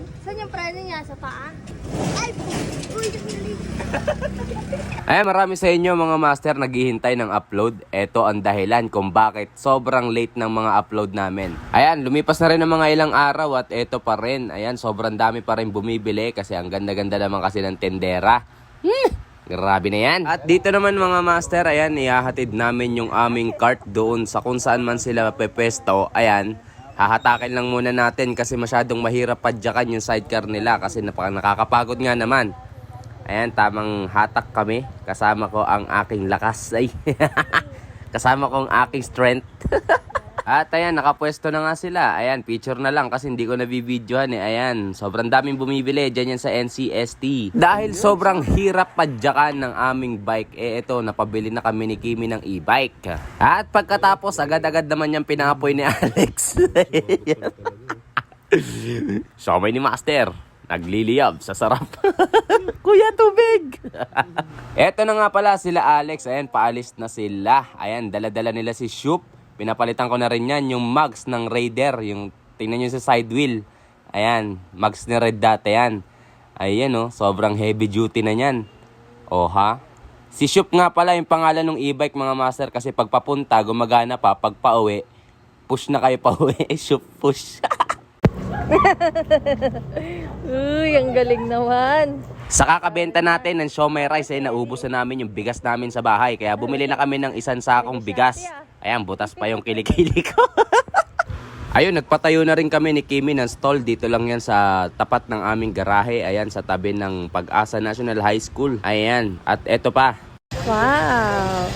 Ganon? Saan yung preno niya? Sa paa? Ay! Uy, dali. Ay, marami sa inyo mga master naghihintay ng upload. Ito ang dahilan kung bakit sobrang late ng mga upload namin. Ayan, lumipas na rin ng mga ilang araw at ito pa rin. Ayan, sobrang dami pa rin bumibili kasi ang ganda-ganda naman kasi ng tendera. Hmm, grabe na yan. At dito naman mga master, ayan, ihahatid namin yung aming cart doon sa kung saan man sila pepesto. Ayan, hahatakin lang muna natin kasi masyadong mahirap padyakan yung sidecar nila kasi napaka nakakapagod nga naman. Ayan, tamang hatak kami. Kasama ko ang aking lakas. Ay, kasama ko ang aking strength. At ayan, nakapwesto na nga sila. Ayan, picture na lang kasi hindi ko nabibidyohan eh. Ayan, sobrang daming bumibili. Diyan yan sa NCST. Dahil sobrang hirap padyakan ng aming bike, eh ito, napabili na kami ni Kimi ng e-bike. At pagkatapos, agad-agad naman yung pinapoy ni Alex. Siomay ni Master. Nagliliyab sa sarap. Kuya, tubig! Eto na nga pala sila Alex. Ayan, paalis na sila. Ayan, dala-dala nila si Shoop. Pinapalitan ko na rin yan. Yung mugs ng Raider. Yung, tingnan nyo sa side wheel. Ayan, mugs ni Red dati yan. Ayan oh, sobrang heavy duty na yan. O ha? Si Shoop nga pala yung pangalan ng e-bike mga master kasi pagpapunta, gumagana pa. Pag pauwi, push na kayo pauwi. Shoop push. Uy, ang galing naman. Sa kakabenta natin ng siomay rice, eh, naubos na namin yung bigas namin sa bahay. Kaya bumili na kami ng isang sakong bigas. Ayan, butas pa yung kilikili ko. Ayun, nagpatayo na rin kami ni Kimi ng stall. Dito lang yan sa tapat ng aming garahe. Ayan, sa tabi ng Pag-asa National High School. Ayan, at eto pa. Wow.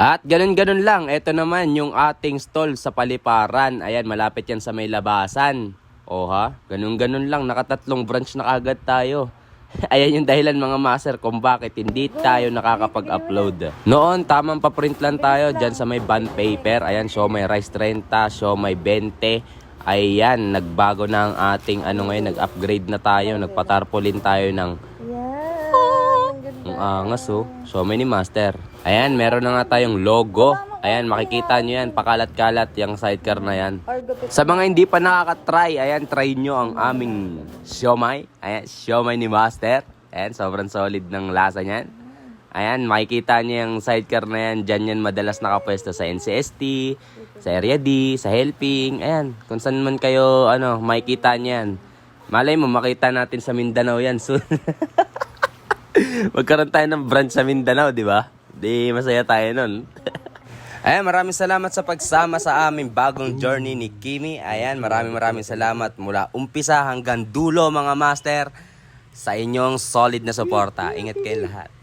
At ganun-ganun lang, ito naman yung ating stall sa paliparan. Ayan, malapit yan sa may labasan. O ha, ganun-ganun lang, nakatatlong branch na agad tayo. Ayan yung dahilan mga master kung bakit hindi tayo nakakapag-upload. Noon, tamang paprint lang tayo dyan sa may bond paper. Ayan, show may rice 30, show may 20. Ayan, nagbago na ang ating ano ngayon, nag-upgrade na tayo, nagpatarpolin tayo ng. Ang angas oh. So may ni Master. Ayan, meron na nga tayong logo. Ayan, makikita nyo yan. Pakalat-kalat yung sidecar na yan. Sa mga hindi pa nakaka-try, ayan, try nyo ang aming siomay. Ayan, siomay ni Master. Ayan, sobrang solid ng lasa niyan. Ayan, makikita nyo yung sidecar na yan. Diyan yan madalas nakapwesto sa NCST, sa Area D, sa Helping. Ayan, kung saan man kayo, ano, makikita nyo yan. Malay mo, makita natin sa Mindanao yan soon. Magkaroon tayo ng branch sa Mindanao, di ba? Di masaya tayo nun. Ayan, maraming salamat sa pagsama sa aming bagong journey ni Kimi. Ayan, maraming maraming salamat mula umpisa hanggang dulo mga master sa inyong solid na suporta. Ingat kayo lahat.